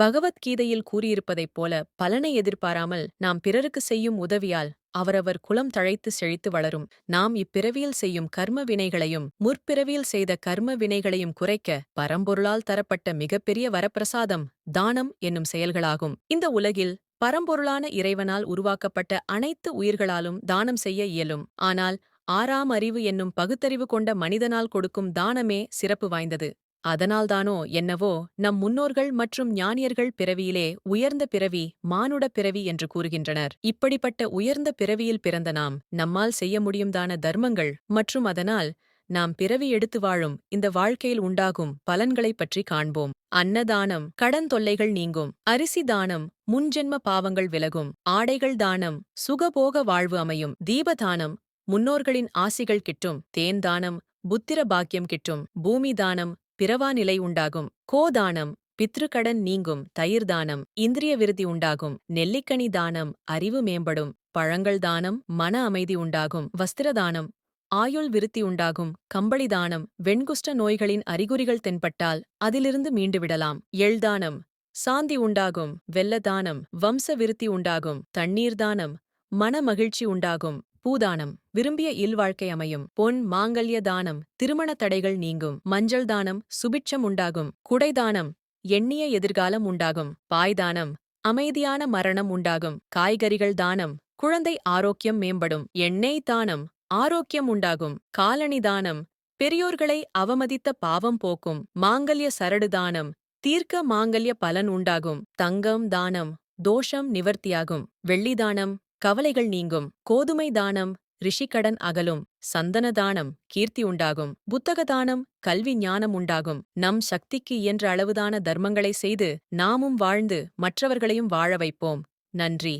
பகவத்கீதையில் கூறியிருப்பதைப் போல பலனை எதிர்பாராமல் நாம் பிறருக்கு செய்யும் உதவியால் அவரவர் குலம் தழைத்து செழித்து வளரும். நாம் இப்பிறவியில் செய்யும் கர்ம வினைகளையும் முற்பிறவியில் செய்த கர்ம வினைகளையும் குறைக்க பரம்பொருளால் தரப்பட்ட மிகப்பெரிய வரப்பிரசாதம் தானம் என்னும் செயல்களாகும். இந்த உலகில் பரம்பொருளான இறைவனால் உருவாக்கப்பட்ட அனைத்து உயிர்களாலும் தானம் செய்ய இயலும். ஆனால் ஆறாம் அறிவு என்னும் பகுத்தறிவு கொண்ட மனிதனால் கொடுக்கும் தானமே சிறப்பு வாய்ந்தது. அதனால்தானோ என்னவோ நம் முன்னோர்கள் மற்றும் ஞானியர்கள் பிறவியிலே உயர்ந்த பிறவி மானுட பிறவி என்று கூறுகின்றனர். இப்படிப்பட்ட உயர்ந்த பிறவியில் பிறந்த நாம் நம்மால் செய்ய முடியும்தான தர்மங்கள் மற்றும் அதனால் நாம் பிறவி எடுத்து வாழும் இந்த வாழ்க்கையில் உண்டாகும் பலன்களைப் பற்றி காண்போம். அன்னதானம் கடன் தொல்லைகள் நீங்கும் அரிசி தானம் முன்ஜென்ம பாவங்கள் விலகும் ஆடைகள் தானம் சுகபோக வாழ்வு அமையும் தீபதானம் முன்னோர்களின் ஆசிகள் கிட்டும் தேன் தானம் புத்திர பாக்கியம் கிட்டும் பூமி தானம் பிறவா நிலை உண்டாகும். கோதானம் பித்ருக்கடன் நீங்கும். தயிர் தானம் இந்திரிய விருதி உண்டாகும். நெல்லிக்கனி தானம் அறிவு மேம்படும். பழங்கள் தானம் மன அமைதி உண்டாகும். வஸ்திரதானம் ஆயுள் விருத்தி உண்டாகும். கம்பளி தானம் வெண்குஷ்ட நோய்களின் அறிகுறிகள் தென்பட்டால் அதிலிருந்து மீண்டுவிடலாம். எள்தானம் சாந்தி உண்டாகும். வெல்லதானம் வம்ச விருத்தி உண்டாகும். தண்ணீர் தானம் மன மகிழ்ச்சி உண்டாகும். பூதானம் விரும்பிய இல்வாழ்க்கை அமையும். பொன் மாங்கல்ய தானம் திருமண தடைகள் நீங்கும். மஞ்சள் தானம் சுபிட்சம் உண்டாகும். குடைதானம் எண்ணிய எதிர்காலம் உண்டாகும். பாய்தானம் அமைதியான மரணம் உண்டாகும். காய்கறிகள் தானம் குழந்தை ஆரோக்கியம் மேம்படும். எண்ணெய் தானம் ஆரோக்கியம் உண்டாகும். காலணி தானம் பெரியோர்களை அவமதித்த பாவம் போக்கும். மாங்கல்ய சரடு தானம் தீர்க்க மாங்கல்ய பலன் உண்டாகும். தங்கம் தானம் தோஷம் நிவர்த்தியாகும். வெள்ளி தானம் கவலைகள் நீங்கும். கோதுமை தானம் ரிஷிக்கடன் அகலும். சந்தன தானம் கீர்த்தி உண்டாகும். புத்தக தானம் கல்வி ஞானம் உண்டாகும். நம் சக்திக்கு இயன்ற அளவுதான தர்மங்களை செய்து நாமும் வாழ்ந்து மற்றவர்களையும் வாழ வைப்போம். நன்றி.